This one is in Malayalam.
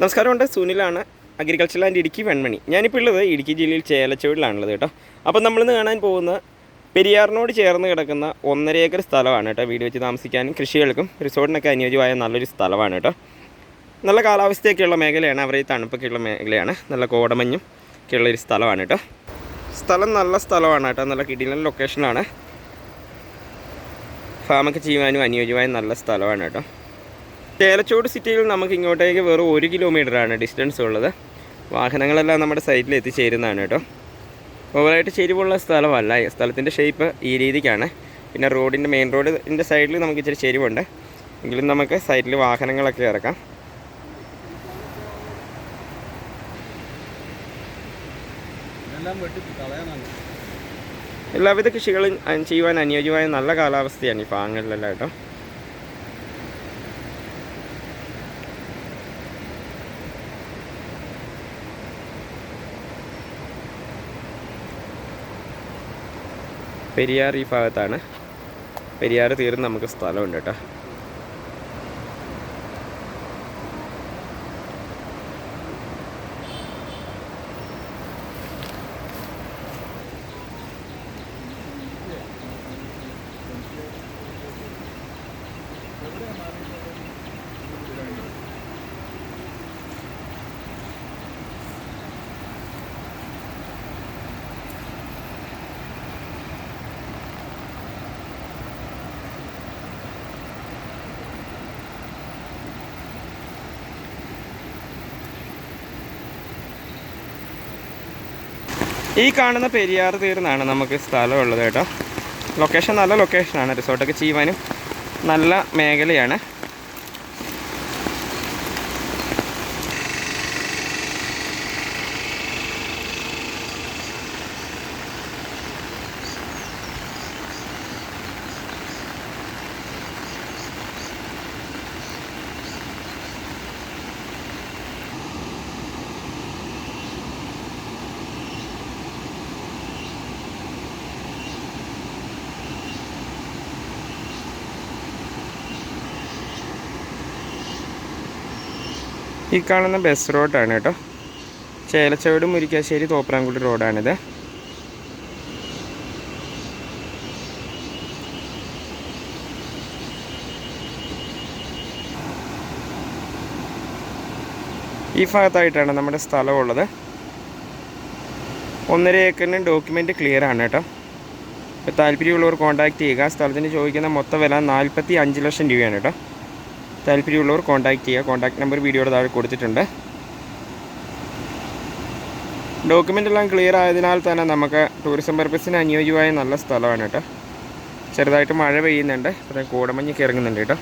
നമസ്കാരമുണ്ട് സുനിലാണ് അഗ്രികൾച്ചർ ലാൻഡ് ഇടുക്കി വെൺമണി. ഞാനിപ്പോൾ ഉള്ളത് ഇടുക്കി ജില്ലയിൽ ചേലച്ചുവടിലാണുള്ളത് കേട്ടോ. അപ്പം നമ്മളിന്ന് കാണാൻ പോകുന്ന പെരിയാറിനോട് ചേർന്ന് കിടക്കുന്ന ഒന്നര ഏക്കർ സ്ഥലമാണ് കേട്ടോ വീട് വെച്ച് താമസിക്കാനും കൃഷികൾക്കും റിസോർട്ടിനൊക്കെ അനുയോജ്യമായ നല്ലൊരു സ്ഥലമാണ് കേട്ടോ. നല്ല കാലാവസ്ഥയൊക്കെയുള്ള മേഖലയാണ്. അവരെ തണുപ്പൊക്കെയുള്ള മേഖലയാണ്. നല്ല കോടമഞ്ഞും ഒക്കെയുള്ള ഒരു സ്ഥലമാണ് കേട്ടോ. സ്ഥലം നല്ല സ്ഥലമാണ് കേട്ടോ. നല്ല കിടിലൻ ലൊക്കേഷനാണ് ഫാമൊക്കെ ചെയ്യുവാനും അനുയോജ്യമായ നല്ല സ്ഥലമാണ് കേട്ടോ. ചേലച്ചോട് സിറ്റിയിൽ നമുക്ക് ഇങ്ങോട്ടേക്ക് വെറും ഒരു കിലോമീറ്ററാണ് ഡിസ്റ്റൻസ് ഉള്ളത്. വാഹനങ്ങളെല്ലാം നമ്മുടെ സൈറ്റിൽ എത്തിച്ചേരുന്നതാണ് കേട്ടോ. ഓവറായിട്ട് ചെരിവുള്ള സ്ഥലമല്ല. ഈ സ്ഥലത്തിന്റെ ഷേപ്പ് ഈ രീതിക്കാണ്. പിന്നെ റോഡിന്റെ മെയിൻ റോഡിന്റെ സൈഡിൽ നമുക്ക് ഇച്ചിരി ചെരിവുണ്ട്. എങ്കിലും നമുക്ക് സൈറ്റിൽ വാഹനങ്ങളൊക്കെ ഇറക്കാം. എല്ലാവിധ കൃഷികളും ചെയ്യുവാൻ അനുയോജ്യമായ നല്ല കാലാവസ്ഥയാണ് ഈ ഭാഗങ്ങളിലെല്ലാം കേട്ടോ. പെരിയാർ ഈ ഭാഗത്താണ്. പെരിയാർ തീർന്ന് നമുക്ക് സ്ഥലമുണ്ട് കേട്ടോ. ഈ കാണുന്ന പെരിയാർ തീർന്നാണ് നമുക്ക് സ്ഥലമുള്ളത് കേട്ടോ. ലൊക്കേഷൻ നല്ല ലൊക്കേഷനാണ് റിസോർട്ടൊക്കെ ചെയ്യുവാനും നല്ല മേഖലയാണ്. ഈ കാണുന്ന ബസ് റോഡാണ് കേട്ടോ. ചേലച്ചവട് മുരിക്കാശ്ശേരി തോപ്രാംകുടി റോഡാണിത് ഈ ഭാഗത്തായിട്ടാണ് നമ്മുടെ സ്ഥലമുള്ളത്. ഒന്നര ഏക്കറിന് ഡോക്യുമെന്റ് ക്ലിയർ ആണ് കേട്ടോ. താല്പര്യമുള്ളവർ കോൺടാക്റ്റ് ചെയ്യുക. സ്ഥലത്തിന് ചോദിക്കുന്ന മൊത്തം വില നാൽപ്പത്തി അഞ്ച് ലക്ഷം രൂപയാണ് കേട്ടോ. താല്പര്യമുള്ളവർ കോൺടാക്റ്റ് ചെയ്യുക. കോൺടാക്ട് നമ്പർ വീഡിയോയുടെ താഴെ കൊടുത്തിട്ടുണ്ട്. ഡോക്യുമെന്റ് എല്ലാം ക്ലിയർ ആയതിനാൽ തന്നെ നമുക്ക് ടൂറിസം പർപ്പസിന് അനുയോജ്യമായ നല്ല സ്ഥലമാണ് കേട്ടോ. ചെറുതായിട്ട് മഴ പെയ്യുന്നുണ്ട്. അപ്പോൾ കോടമഞ്ഞൊക്കെ ഇറങ്ങുന്നുണ്ട് കേട്ടോ.